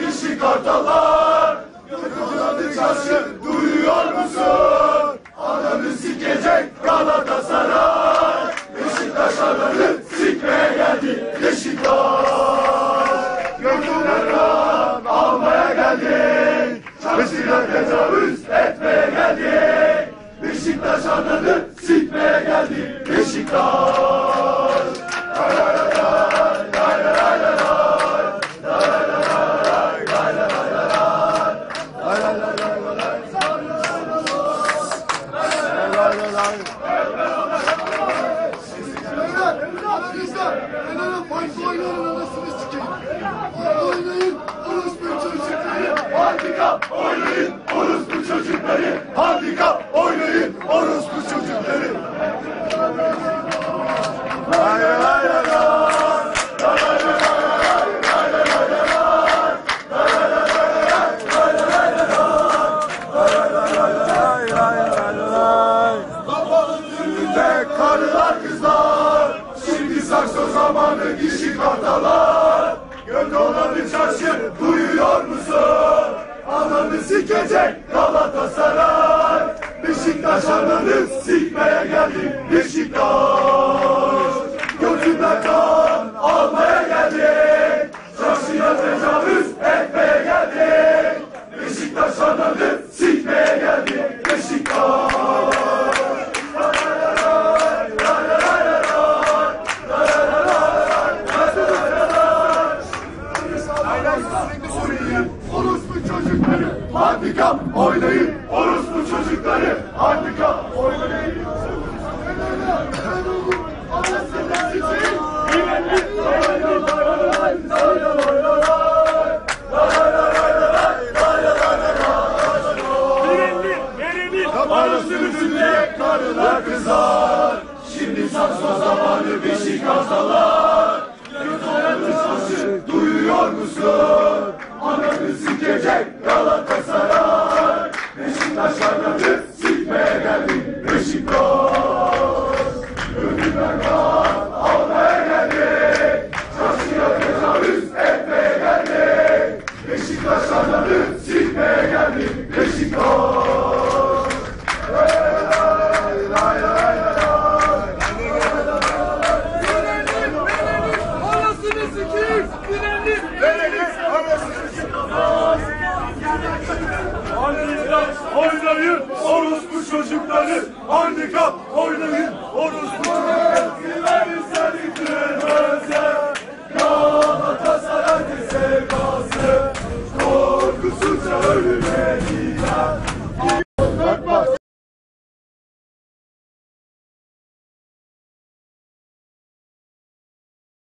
dişi kartallar. Gökhan'ı çarşı duyuyor musun? Ananı sikecek Galatasaray. Çarşıya tecavüz sakso zamanı dişi kartalar. Gönlü olanı çarşı duyuyor musun? Ananı sikecek Galatasaray. Beşiktaş ananı sikmeye geldi Beşiktaş. Gözünden kan almaya geldik. Çarşıya tecavüz etmeye geldik. Beşiktaş ananı handikap oynayın. Orospu çocukları handikap oynayın. Karılar kızar. Şimdi sakso zamanı Beşiktaş'talar. Gözleriniz saçı duyuyor musun? Ananı sikecek Galatasaray. Beşiktaş ananı sikmeye çocukları handikap oynayın orospu. Eskiler seni kırmızı Galatasaray sevdası korkusuzca ölmedi.